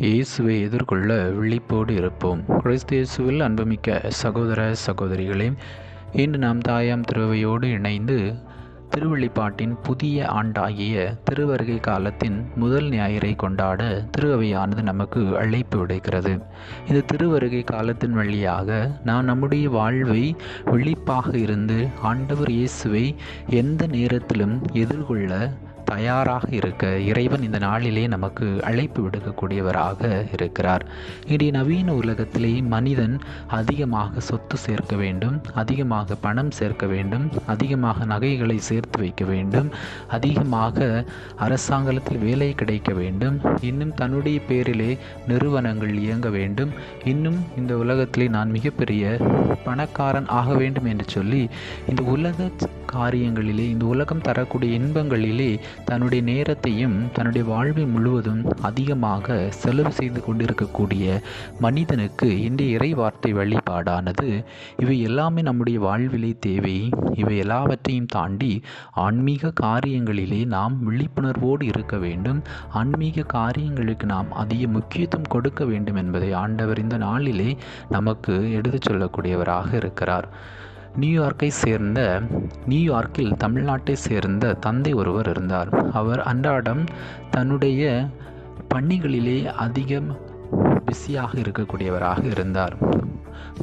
இயேசுவை எதிர்கொள்ள விழிப்போடு இருப்போம். கிறிஸ்து இயேசுவில் அன்புமிக்க சகோதர சகோதரிகளே இன்று நாம் தாயாம் திருவையோடு இணைந்து திருவள்ளிப்பாட்டின் புதிய ஆண்டாகிய திருவருகை காலத்தின் முதல் ஞாயிறை கொண்டாட திருவையானது நமக்கு அழைப்பு விடுக்கிறது. இந்த திருவருகை காலத்தின் வழியாக நாம் நம்முடைய வாழ்வை விழிப்பாக இருந்து ஆண்டவர் இயேசுவை எந்த நேரத்திலும் எதிர்கொள்ள தயாராக இருக்க இறைவன் இந்த நாளிலே நமக்கு அழைப்பு விடுக்கக்கூடியவராக இருக்கிறார். இன்றைய நவீன உலகத்திலே மனிதன் அதிகமாக சொத்து சேர்க்க வேண்டும் அதிகமாக பணம் சேர்க்க வேண்டும் அதிகமாக நகைகளை சேர்த்து வைக்க வேண்டும் அதிகமாக அரசாங்கத்தில் வேலை கிடைக்க வேண்டும் இன்னும் தன்னுடைய பேரிலே நிறுவனங்கள் இயங்க வேண்டும் இன்னும் இந்த உலகத்திலே நான் மிகப்பெரிய பணக்காரன் ஆக வேண்டும் என்று சொல்லி இந்த உலக காரியங்களிலே இந்த உலகம் தரக்கூடிய இன்பங்களிலே தன்னுடைய நேரத்தையும் தன்னுடைய வாழ்வை முழுவதும் அதிகமாக செலவு செய்து கொண்டிருக்கக்கூடிய மனிதனுக்கு இந்த இறை வார்த்தை வழிபாடானது இவை எல்லாமே நம்முடைய வாழ்விலே தேவை. இவை எல்லாவற்றையும் தாண்டி ஆன்மீக காரியங்களிலே நாம் விழிப்புணர்வோடு இருக்க வேண்டும். ஆன்மீக காரியங்களுக்கு நாம் அதிக முக்கியத்துவம் கொடுக்க வேண்டும் என்பதை ஆண்டவர் இந்த நாளிலே நமக்கு எடுத்துச் சொல்லக்கூடியவராக இருக்கிறார். நியூயார்க்கை சேர்ந்த நியூயார்க்கில் தமிழ்நாட்டை சேர்ந்த தந்தை ஒருவர் இருந்தார். அவர் அன்றாடம் தன்னுடைய பணிகளிலே அதிகம் பிஸியாக இருக்கக்கூடியவராக இருந்தார்.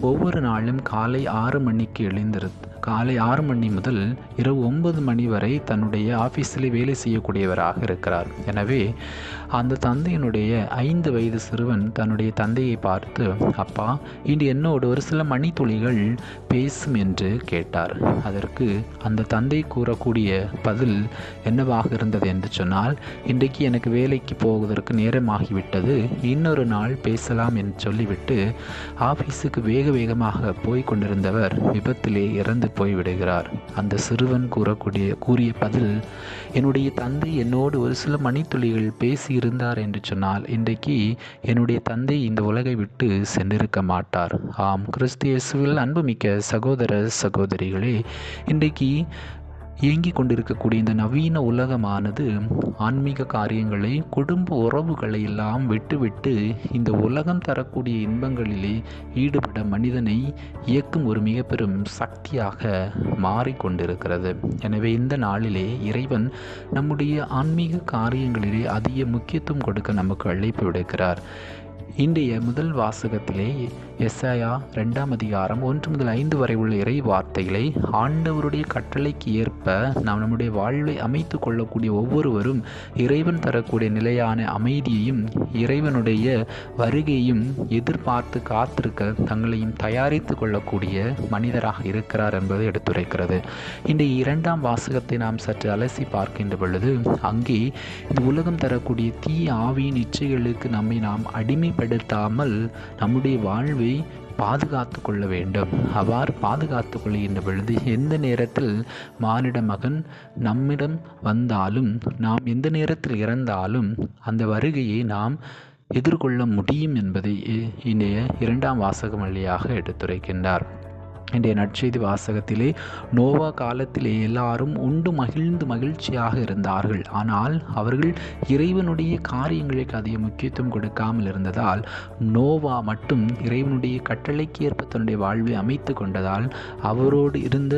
ஒவ்வொரு நாளும் காலை ஆறு மணிக்கு எழுந்திரு காலை ஆறு மணி முதல் இரவு ஒன்பது மணி வரை தன்னுடைய ஆஃபீஸில் வேலை செய்யக்கூடியவராக இருக்கிறார். எனவே அந்த தந்தையினுடைய ஐந்து வயது சிறுவன் தன்னுடைய தந்தையை பார்த்து அப்பா இன்று என்னோடு ஒரு சில மணித்துளிகள் பேசும் என்று கேட்டார். அதற்கு அந்த தந்தை கூறக்கூடிய பதில் என்னவாக இருந்தது என்று சொன்னால் இன்றைக்கு எனக்கு வேலைக்கு போவதற்கு நேரமாகிவிட்டது. இன்னொரு நாள் பேசலாம் என்று சொல்லிவிட்டு ஆஃபீஸுக்கு வேக வேகமாக போய் கொண்டிருந்தவர் விபத்திலே இறந்து போய்விடுகிறார். அந்த சிறுவன் கூறக்கூடிய கூறிய பதில் என்னுடைய தந்தை என்னோடு ஒரு சில மணித்துளிகள் பேசியிருந்தார் என்று சொன்னால் இன்றைக்கு என்னுடைய தந்தை இந்த உலகை விட்டு சென்றிருக்க மாட்டார். ஆம் கிறிஸ்தியசுவில் அன்புமிக்க சகோதர சகோதரிகளே இன்றைக்கு இயங்கிக் கொண்டிருக்கக்கூடிய இந்த நவீன உலகமானது ஆன்மீக காரியங்களை குடும்ப உறவுகளை எல்லாம் விட்டுவிட்டு இந்த உலகம் தரக்கூடிய இன்பங்களிலே ஈடுபட மனிதனை இயக்கும் ஒரு மிக பெரும் சக்தியாக மாறிக்கொண்டிருக்கிறது. எனவே இந்த நாளிலே இறைவன் நம்முடைய ஆன்மீக காரியங்களிலே அதிக முக்கியத்துவம் கொடுக்க நமக்கு அழைப்பு விடுக்கிறார். இன்றைய முதல் வாசகத்திலே எஸ்ஐயா ரெண்டாம் அதிகாரம் ஒன்று முதல் ஐந்து வரை உள்ள இறை வார்த்தைகளை ஆண்டவருடைய கட்டளைக்கு ஏற்ப நாம் நம்முடைய வாழ்வை அமைத்து கொள்ளக்கூடிய ஒவ்வொருவரும் இறைவன் தரக்கூடிய நிலையான அமைதியையும் இறைவனுடைய வருகையும் எதிர்பார்த்து காத்திருக்க தங்களையும் தயாரித்து கொள்ளக்கூடிய மனிதராக இருக்கிறார் என்பதை எடுத்துரைக்கிறது. இன்றைய இரண்டாம் வாசகத்தை நாம் சற்று அலசி பார்க்கின்ற பொழுது அங்கே இந்த உலகம் தரக்கூடிய தீ ஆவியின் இச்சைகளுக்கு நம்மை நாம் அடிமை அடிமைப்படுத்தாமல் நம்முடைய வாழ்வை பாதுகாத்து கொள்ள வேண்டும். அவ்வாறு பாதுகாத்து கொள்கின்ற பொழுது எந்த நேரத்தில் மானிட மகன் நம்மிடம் வந்தாலும் நாம் எந்த நேரத்தில் இறந்தாலும் அந்த வருகையை நாம் எதிர்கொள்ள முடியும் என்பதை இன்றைய இரண்டாம் வாசகம் வழியாக எடுத்துரைக்கின்றார். இன்றைய நற்செய்தி வாசகத்திலே நோவா காலத்திலே எல்லாரும் உண்டு மகிழ்ந்து மகிழ்ச்சியாக இருந்தார்கள். ஆனால் அவர்கள் இறைவனுடைய காரியங்களுக்கு அதிக முக்கியத்துவம் கொடுக்காமல் இருந்ததால் நோவா மட்டும் இறைவனுடைய கட்டளைக்கு ஏற்ப தன்னுடைய வாழ்வை அமைத்து கொண்டதால் அவரோடு இருந்த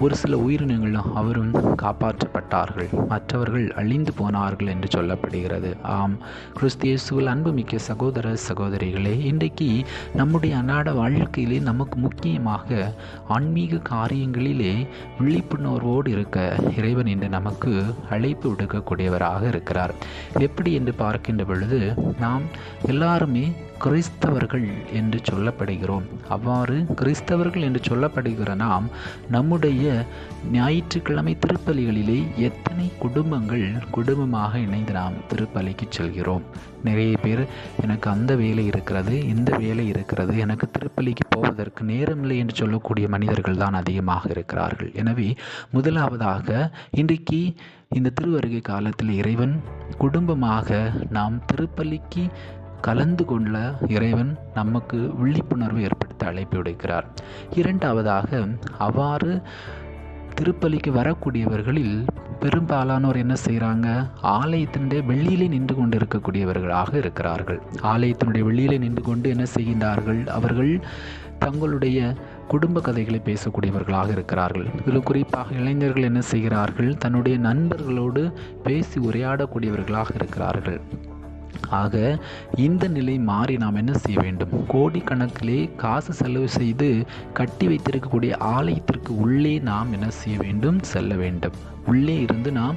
ஒரு சில உயிரினங்களும் அவரும் காப்பாற்றப்பட்டார்கள். மற்றவர்கள் அழிந்து போனார்கள் என்று சொல்லப்படுகிறது. ஆம் கிறிஸ்தியேசுவில் அன்புமிக்க சகோதர சகோதரிகளே இன்றைக்கு நம்முடைய அன்றாட வாழ்க்கையிலே நமக்கு முக்கியமாக ஆன்மீக காரியங்களிலே விழிப்புணர்வோடு இருக்க இறைவன் இன்று நமக்கு அழைப்பு விடுக்கக்கூடியவராக இருக்கிறார். எப்படி என்று பார்க்கின்ற பொழுது நாம் எல்லாருமே கிறிஸ்தவர்கள் என்று சொல்லப்படுகிறோம். அவ்வாறு கிறிஸ்தவர்கள் என்று சொல்லப்படுகிற நாம் நம்முடைய ஞாயிற்றுக்கிழமை திருப்பலிகளிலே எத்தனை குடும்பங்கள் குடும்பமாக இணைந்து நாம் திருப்பலிக்கு செல்கிறோம். நிறைய பேர் எனக்கு அந்த வேலை இருக்கிறது இந்த வேலை இருக்கிறது எனக்கு திருப்பலிக்கு போவதற்கு நேரமில்லை என்று சொல்லக்கூடிய மனிதர்கள் தான் அதிகமாக இருக்கிறார்கள். எனவே முதலாவதாக இன்றைக்கு இந்த திருவருகை காலத்தில் இறைவன் குடும்பமாக நாம் திருப்பலிக்கு கலந்து கொள்ள இறைவன் நமக்கு விழிப்புணர்வு ஏற்படுத்த அழைப்பு விடுக்கிறார். இரண்டாவதாக அவ்வாறு திருப்பலிக்கு வரக்கூடியவர்களில் பெரும்பாலானோர் என்ன செய்கிறாங்க ஆலயத்தினுடைய வெளியிலே நின்று கொண்டு இருக்கக்கூடியவர்களாக இருக்கிறார்கள். ஆலயத்தினுடைய வெளியிலே நின்று கொண்டு என்ன செய்கின்றார்கள்? அவர்கள் தங்களுடைய குடும்ப கதைகளை பேசக்கூடியவர்களாக இருக்கிறார்கள். இதில் குறிப்பாக இளைஞர்கள் என்ன செய்கிறார்கள்? தன்னுடைய நண்பர்களோடு பேசி உரையாடக்கூடியவர்களாக இருக்கிறார்கள். ஆக இந்த நிலை மாறி நாம் என்ன செய்ய வேண்டும்? கோடிக்கணக்கிலே காசு செலவு செய்து கட்டி வைத்திருக்கக்கூடிய ஆலயத்திற்கு உள்ளே நாம் என்ன செய்ய வேண்டும்? செல்ல வேண்டும். உள்ளே இருந்து நாம்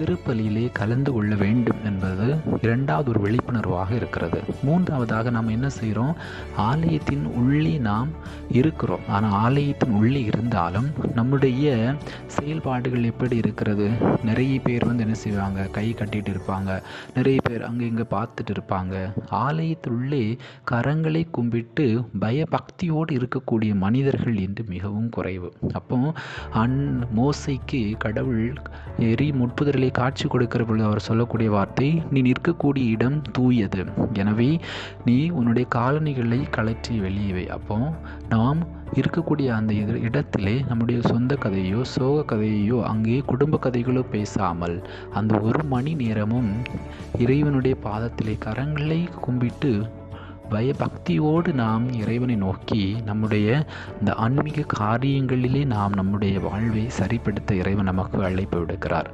திருப்பலியிலே கலந்து கொள்ள வேண்டும் என்பது இரண்டாவது ஒரு விழிப்புணர்வாக இருக்கிறது. மூன்றாவதாக நாம் என்ன செய்கிறோம்? ஆலயத்தின் உள்ளே நாம் இருக்கிறோம். ஆனால் ஆலயத்தின் உள்ளே இருந்தாலும் நம்முடைய செயல்பாடுகள் எப்படி இருக்கிறது? நிறைய பேர் வந்து என்ன செய்வாங்க? கை கட்டிட்டு இருப்பாங்க. நிறைய பேர் அங்கே இங்கே பார்த்துட்டு இருப்பாங்க. ஆலயத்துள்ளே கரங்களை கும்பிட்டு பயபக்தியோடு இருக்கக்கூடிய மனிதர்கள் என்று மிகவும் குறைவு. அப்போ அன் மோசைக்கு கடவுள் எரி முட்புதரிலே காட்சி கொடுக்கிற பொழுது அவர் சொல்லக்கூடிய வார்த்தை நீ நிற்கக்கூடிய இடம் தூயது. எனவே நீ உன்னுடைய காலணிகளை கலற்றி வெளியே வை. அப்போ நாம் இருக்கக்கூடிய அந்த இடத்திலே நம்முடைய சொந்த கதையோ சோக கதையோ அங்கே குடும்ப கதைகளோ பேசாமல் அந்த ஒரு மணி நேரமும் இறைவனுடைய பாதத்திலே கரங்களை கும்பிட்டு பயபக்தியோடு நாம் இறைவனை நோக்கி நம்முடைய இந்த ஆன்மீக காரியங்களிலே நாம் நம்முடைய வாழ்வை சரிப்படுத்த இறைவன் நமக்கு அழைப்பு விடுக்கிறார்.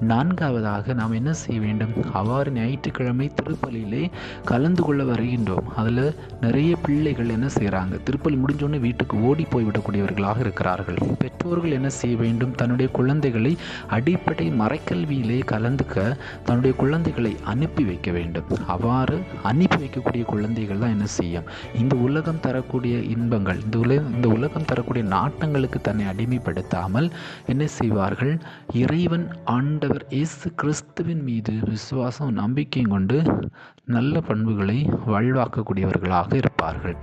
நான்காவதாக நாம் என்ன செய்ய வேண்டும்? அவ்வாறு ஞாயிற்றுக்கிழமை திருப்பலியிலே கலந்து கொள்ள வருகின்றோம். அதில் நிறைய பிள்ளைகள் என்ன செய்கிறாங்க? திருப்பலி முடிஞ்சோடனே வீட்டுக்கு ஓடி போய்விடக்கூடியவர்களாக இருக்கிறார்கள். பெற்றோர்கள் என்ன செய்ய வேண்டும்? தன்னுடைய குழந்தைகளை அடிப்படை மறைக்கல்வியிலே கலந்துக்க தன்னுடைய குழந்தைகளை அனுப்பி வைக்க வேண்டும். அவ்வாறு அனுப்பி வைக்கக்கூடிய குழந்தைகள் தான் என்ன செய்யும்? இந்த உலகம் தரக்கூடிய இன்பங்கள் இந்த உல இந்த உலகம் தரக்கூடிய நாட்டங்களுக்கு தன்னை அடிமைப்படுத்தாமல் என்ன செய்வார்கள்? இறைவன் ஆண்ட ஆண்டவர் இயேசு கிறிஸ்துவின் மீது விசுவாசம் நம்பிக்கையும் கொண்டு நல்ல பண்புகளை வாழ்வாக்கக்கூடியவர்களாக இருப்பார்கள்.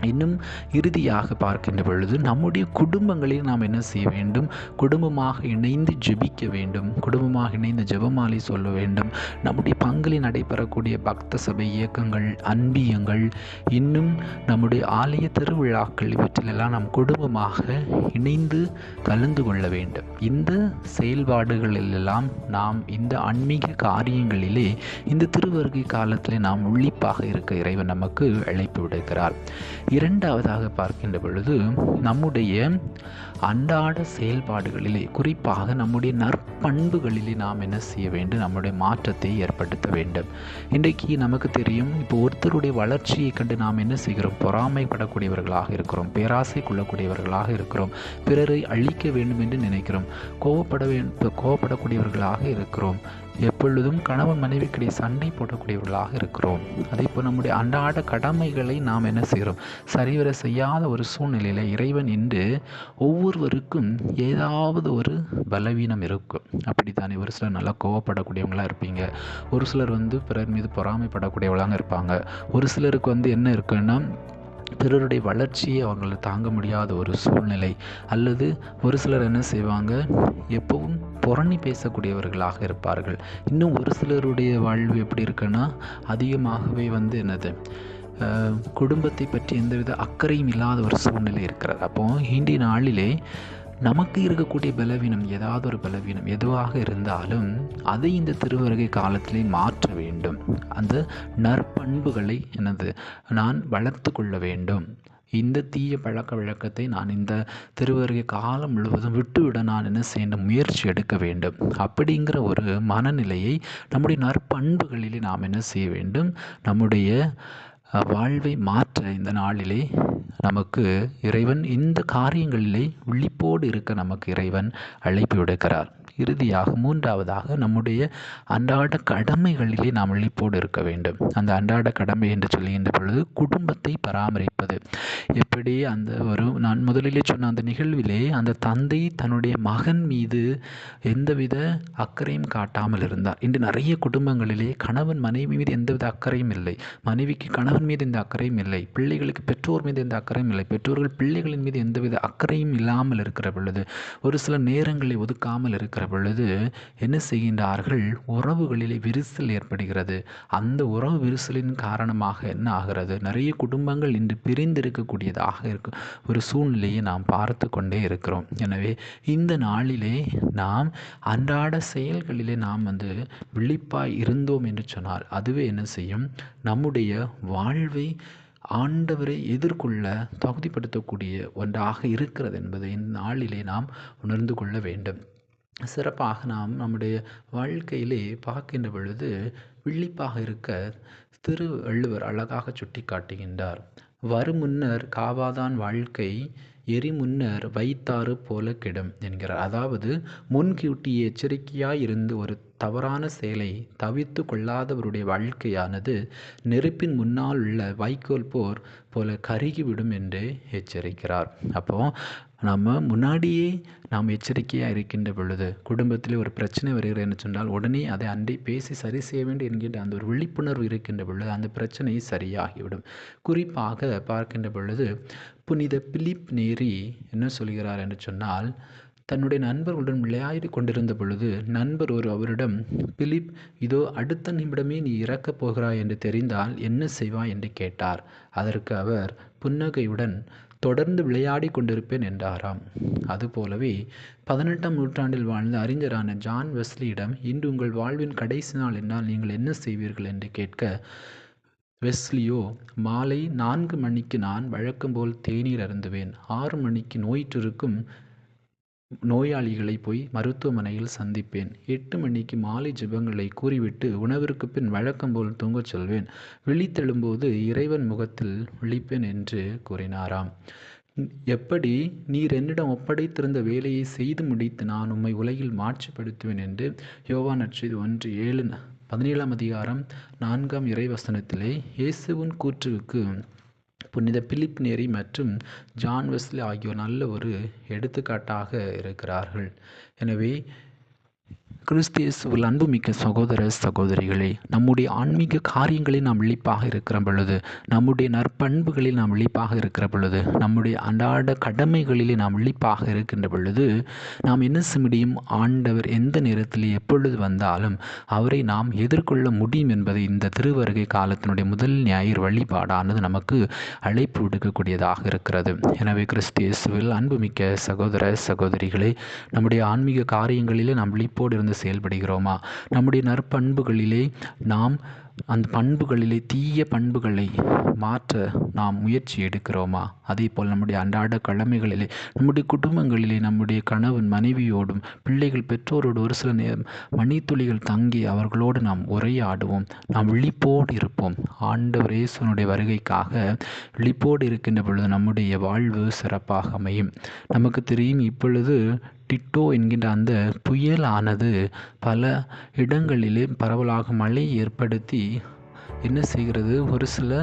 இன்னும் இறுதியாக பார்க்கின்ற பொழுது நம்முடைய குடும்பங்களில் நாம் என்ன செய்ய வேண்டும்? குடும்பமாக இணைந்து ஜெபிக்க வேண்டும். குடும்பமாக இணைந்து ஜெபமாலை சொல்ல வேண்டும். நம்முடைய பங்களி நடைபெறக்கூடிய பக்த சபை இயக்கங்கள் அன்பியங்கள் இன்னும் நம்முடைய ஆலய திருவிழாக்கள் இவற்றிலெல்லாம் நாம் குடும்பமாக இணைந்து கலந்து கொள்ள வேண்டும். இந்த செயல்பாடுகளிலெல்லாம் நாம் இந்த ஆன்மீக காரியங்களிலே இந்த திருவருகை காலத்திலே நாம் உள்ளிப்பாக இருக்க இறைவன் நமக்கு அழைப்பு விடுகிறார் இரண்டாவதாக பார்க்கின்ற பொழுது நம்முடைய அன்றாட செயல்பாடுகளிலே குறிப்பாக நம்முடைய நற்பண்புகளிலே நாம் என்ன செய்ய வேண்டும்? நம்முடைய மாற்றத்தை ஏற்படுத்த வேண்டும். இன்றைக்கு நமக்கு தெரியும் இப்போ ஒருத்தருடைய வளர்ச்சியை கண்டு நாம் என்ன செய்கிறோம்? பொறாமைப்படக்கூடியவர்களாக இருக்கிறோம் பேராசை கொள்ளக்கூடியவர்களாக இருக்கிறோம் பிறரை அழிக்க வேண்டும் என்று நினைக்கிறோம் கோவப்பட வேண்டும் கோவப்படக்கூடியவர்களாக இருக்கிறோம். எப்பொழுதும் கணவன் மனைவிக்கிடையே சண்டை போடக்கூடியவர்களாக இருக்கிறோம். அதே போல் நம்முடைய அன்றாட கடமைகளை நாம் என்ன செய்கிறோம்? சரிவர செய்யாத ஒரு சூழ்நிலையில் இறைவன் என்று ஒவ்வொருவருக்கும் ஏதாவது ஒரு பலவீனம் இருக்கும். அப்படித்தானே? ஒரு சிலர் நல்லா கோவப்படக்கூடியவங்களாக இருப்பீங்க. ஒரு சிலர் வந்து பிறர் மீது பொறாமைப்படக்கூடியவங்களாக இருப்பாங்க. ஒரு சிலருக்கு வந்து என்ன இருக்குன்னா பிறருடைய வளர்ச்சியை அவங்களை தாங்க முடியாத ஒரு சூழ்நிலை. அல்லது ஒரு சிலர் என்ன செய்வாங்க? எப்பவும் புறணி பேசக்கூடியவர்களாக இருப்பார்கள். இன்னும் ஒரு சிலருடைய வாழ்வு எப்படி இருக்குன்னா அதிகமாகவே வந்து என்னது? குடும்பத்தை பற்றி எந்தவித அக்கறையும் இல்லாத ஒரு சூழ்நிலை இருக்கிறது. அப்போது இன்றைய நாளிலே நமக்கு இருக்கக்கூடிய பலவீனம் ஏதாவது ஒரு பலவீனம் எதுவாக இருந்தாலும் அதை இந்த திருவருகை காலத்திலே மாற்ற வேண்டும். அந்த நற்பண்புகளை எனது நான் வளர்த்து கொள்ள வேண்டும். இந்த தீய பழக்க வழக்கத்தை நான் இந்த திருவருகை காலம் முழுவதும் விட்டுவிட நான் என்ன செய்யணும் முயற்சி எடுக்க வேண்டும். அப்படிங்கிற ஒரு மனநிலையை நம்முடைய நற்பண்புகளிலே நாம் என்ன செய்ய வேண்டும்? நம்முடைய வாழ்வை மாற்ற இந்த நாளிலே நமக்கு இறைவன் இந்த காரியங்களிலே விழிப்போடு இருக்க நமக்கு இறைவன் அழைப்பு விடுக்கிறார். இறுதியாக மூன்றாவதாக நம்முடைய அன்றாட கடமைகளிலே நாம் விழிப்போடு இருக்க வேண்டும். அந்த அன்றாட கடமை என்று சொல்லுகின்ற பொழுது குடும்பத்தை பராமரிப்பது. எப்படி? அந்த ஒரு நான் முதலிலே சொன்ன அந்த நிகழ்விலே அந்த தந்தை தன்னுடைய மகன் மீது எந்தவித அக்கறையும் காட்டாமல் இருந்தார். இன்று நிறைய குடும்பங்களிலே கணவன் மனைவி மீது எந்தவித அக்கறையும் இல்லை. மனைவிக்கு கணவன் மீது எந்த அக்கறையும் இல்லை. பிள்ளைகளுக்கு பெற்றோர் மீது எந்த அக்கறையும் இல்லை. பெற்றோர்கள் பிள்ளைகளின் மீது எந்தவித அக்கறையும் இல்லாமல் இருக்கிற பொழுது ஒரு சில நேரங்களை ஒதுக்காமல் இருக்கிற பொழுது என்ன செய்கின்றார்கள்? உறவுகளிலே விரிசல் ஏற்படுகிறது. அந்த உறவு விரிசலின் காரணமாக என்ன ஆகிறது? நிறைய குடும்பங்கள் இன்று பிரிந்திருக்கக்கூடியதாக இருக்கும் ஒரு சூழ்நிலையை நாம் பார்த்து கொண்டே இருக்கிறோம். எனவே இந்த நாளிலே நாம் அன்றாட செயல்களிலே நாம் வந்து விழிப்பாய் இருந்தோம் என்று சொன்னால் அதுவே என்ன செய்யும்? நம்முடைய வாழ்வை ஆண்டவரை எதிர்கொள்ள தகுதிப்படுத்தக்கூடிய ஒன்றாக இருக்கிறது என்பதை இந்த நாளிலே நாம் உணர்ந்து கொள்ள வேண்டும். சிறப்பாக நாம் நம்முடைய வாழ்க்கையிலே பார்க்கின்ற பொழுது விழிப்பாக இருக்க திரு வள்ளுவர் அழகாக சுட்டி காட்டுகின்றார் வருமுன்னர் காவாதான் வாழ்க்கை எரி முன்னர் வைத்தாறு போல கெடும் என்கிறார். அதாவது முன்கூட்டி எச்சரிக்கையாய் இருந்து ஒரு தவறான செயலை தவிர்த்து கொள்ளாதவருடைய வாழ்க்கையானது நெருப்பின் முன்னால் உள்ள வைக்கோல் போர் போல கருகிவிடும் என்று எச்சரிக்கிறார். அப்போ நம்ம முன்னாடியே நாம் எச்சரிக்கையாக இருக்கின்ற பொழுது குடும்பத்தில் ஒரு பிரச்சனை வருகிறேன்னு சொன்னால் உடனே அதை அன்றே பேசி சரி செய்ய வேண்டும் என்கின்ற அந்த ஒரு விழிப்புணர்வு இருக்கின்ற பொழுது அந்த பிரச்சனை சரியாகிவிடும். குறிப்பாக பார்க்கின்ற பொழுது புனித பிலிப் நேரி என்ன சொல்கிறார் என்று சொன்னால் தன்னுடைய நண்பர்களுடன் விளையாடி கொண்டிருந்த பொழுது நண்பர் ஒரு அவரிடம் பிலிப் இதோ அடுத்த நிமிடமே நீ இறக்கப் போகிறாய் என்று தெரிந்தால் என்ன செய்வாய்? என்று கேட்டார். அதற்கு அவர் புன்னகையுடன் தொடர்ந்து விளையாடி கொண்டிருப்பேன் என்றாராம். அதுபோலவே பதினெட்டாம் நூற்றாண்டில் வாழ்ந்த அறிஞரான ஜான் வெஸ்லியிடம் இன்று உங்கள் வாழ்வின் கடைசி நாள் என்றால் நீங்கள் என்ன செய்வீர்கள்? என்று கேட்க வெஸ்லியோ மாலை நான்கு மணிக்கு நான் வழக்கம்போல் தேநீர் அருந்துவேன். ஆறு மணிக்கு நோயிற்றிருக்கும் நோயாளிகளை போய் மருத்துவமனையில் சந்திப்பேன். எட்டு மணிக்கு மாலை ஜெபங்களை கூறிவிட்டு உணவிற்கு பின் வழக்கம் போல் தூங்கச் செல்வேன். விழித்தெழும்போது இறைவன் முகத்தில் விழிப்பேன் என்று கூறினாராம். எப்படி? நீர் என்னிடம் ஒப்படைத்திருந்த வேலையை செய்து முடித்து நான் உம்மை உலகில் மாட்சிப்படுத்துவேன் என்று யோவா நற்செய்தி ஒன்று ஏழு பதினேழாம் அதிகாரம் நான்காம் இறைவசனத்திலே இயேசுவின் கூற்றுவுக்கு புனித பிலிப் நேரி மற்றும் ஜான் வெஸ்லி ஆகியோர் நல்ல ஒரு எடுத்துக்காட்டாக இருக்கிறார்கள். எனவே கிறிஸ்தியசுவில் அன்புமிக்க சகோதர சகோதரிகளே நம்முடைய ஆன்மீக காரியங்களில் நாம் விழிப்பாக இருக்கிற பொழுது நம்முடைய நற்பண்புகளில் நாம் விழிப்பாக இருக்கிற பொழுது நம்முடைய அன்றாட கடமைகளிலே நாம் விழிப்பாக இருக்கின்ற பொழுது நாம் என்ன செய்ய முடியும்? ஆண்டவர் எந்த நேரத்தில் எப்பொழுது வந்தாலும் அவரை நாம் எதிர்கொள்ள முடியும் என்பதை இந்த திருவருகை காலத்தினுடைய முதல் ஞாயிறு வழிபாடானது நமக்கு அழைப்பு விடுக்கக்கூடியதாக இருக்கிறது. எனவே கிறிஸ்தியசுவில் அன்புமிக்க சகோதர சகோதரிகளே நம்முடைய ஆன்மீக காரியங்களிலே நாம் விழிப்போடு இருந்து செயல்படுகிறோமா? நம்முடைய நற்பண்புகளிலே நாம் அந்த பண்புகளிலே தீய பண்புகளை மாற்ற நாம் முயற்சி எடுக்கிறோமா? அதே போல் நம்முடைய அன்றாட கடமைகளிலே நம்முடைய குடும்பங்களிலே நம்முடைய கணவன் மனைவியோடும் பிள்ளைகள் பெற்றோரோடு ஒரு சில நேரம் மணித்துளிகள் தங்கி அவர்களோடு நாம் உரையாடுவோம். நாம் விழிப்போடு இருப்போம். ஆண்டவர் இயேசுனுடைய வருகைக்காக விழிப்போடு இருக்கின்ற பொழுது நம்முடைய வாழ்வு சிறப்பாக அமையும். நமக்கு தெரியும் இப்பொழுது டிட்டோ என்கின்ற அந்த புயல் ஆனது பல இடங்களிலே பரவலாக மழை ஏற்படுத்தி என்ன செய்கிறது? ஒரு சில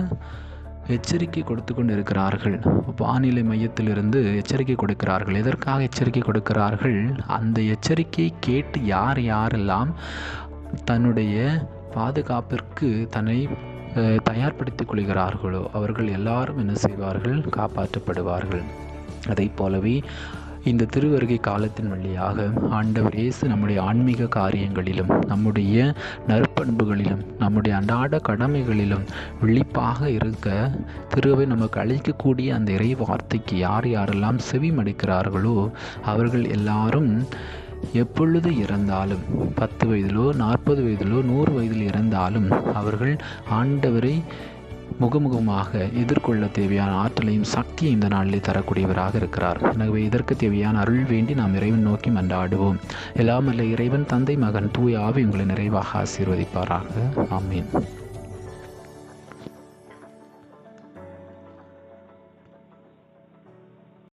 எச்சரிக்கை கொடுத்து கொண்டு இருக்கிறார்கள் வானிலை மையத்திலிருந்து எச்சரிக்கை கொடுக்கிறார்கள். எதற்காக எச்சரிக்கை கொடுக்கிறார்கள்? அந்த எச்சரிக்கையை கேட்டு யார் யாரெல்லாம் தன்னுடைய பாதுகாப்பிற்கு தன்னை தயார்படுத்திக் கொள்கிறார்களோ அவர்கள் எல்லாரும் என்ன செய்வார்கள்? காப்பாற்றப்படுவார்கள். அதை போலவே இந்த திருவருகை காலத்தின் வழியாக ஆண்டவர் இயேசு நம்முடைய ஆன்மீக காரியங்களிலும் நம்முடைய நற்பண்புகளிலும் நம்முடைய அன்றாட கடமைகளிலும் விழிப்பாக இருக்க திருவை நமக்கு அளிக்கக்கூடிய அந்த இறை வார்த்தைக்கு யார் யாரெல்லாம் செவி மடிக்கிறார்களோ அவர்கள் எல்லாரும் எப்பொழுது இறந்தாலும் பத்து வயதிலோ நாற்பது வயதிலோ நூறு வயதில் இறந்தாலும் அவர்கள் ஆண்டவரை முகமுகமாக எதிர்கொள்ள தேவையான ஆற்றலையும் சக்தியும் இந்த நாளிலே தரக்கூடியவராக இருக்கிறார். எனவே இதற்கு தேவையான அருள் வேண்டி நாம் இறைவன் நோக்கி மன்றாடுவோம். எல்லாம் அல்ல இறைவன் தந்தை மகன் தூயாவை ஆவி உங்களை நிறைவாக ஆசீர்வதிப்பாராக. ஆமீன்.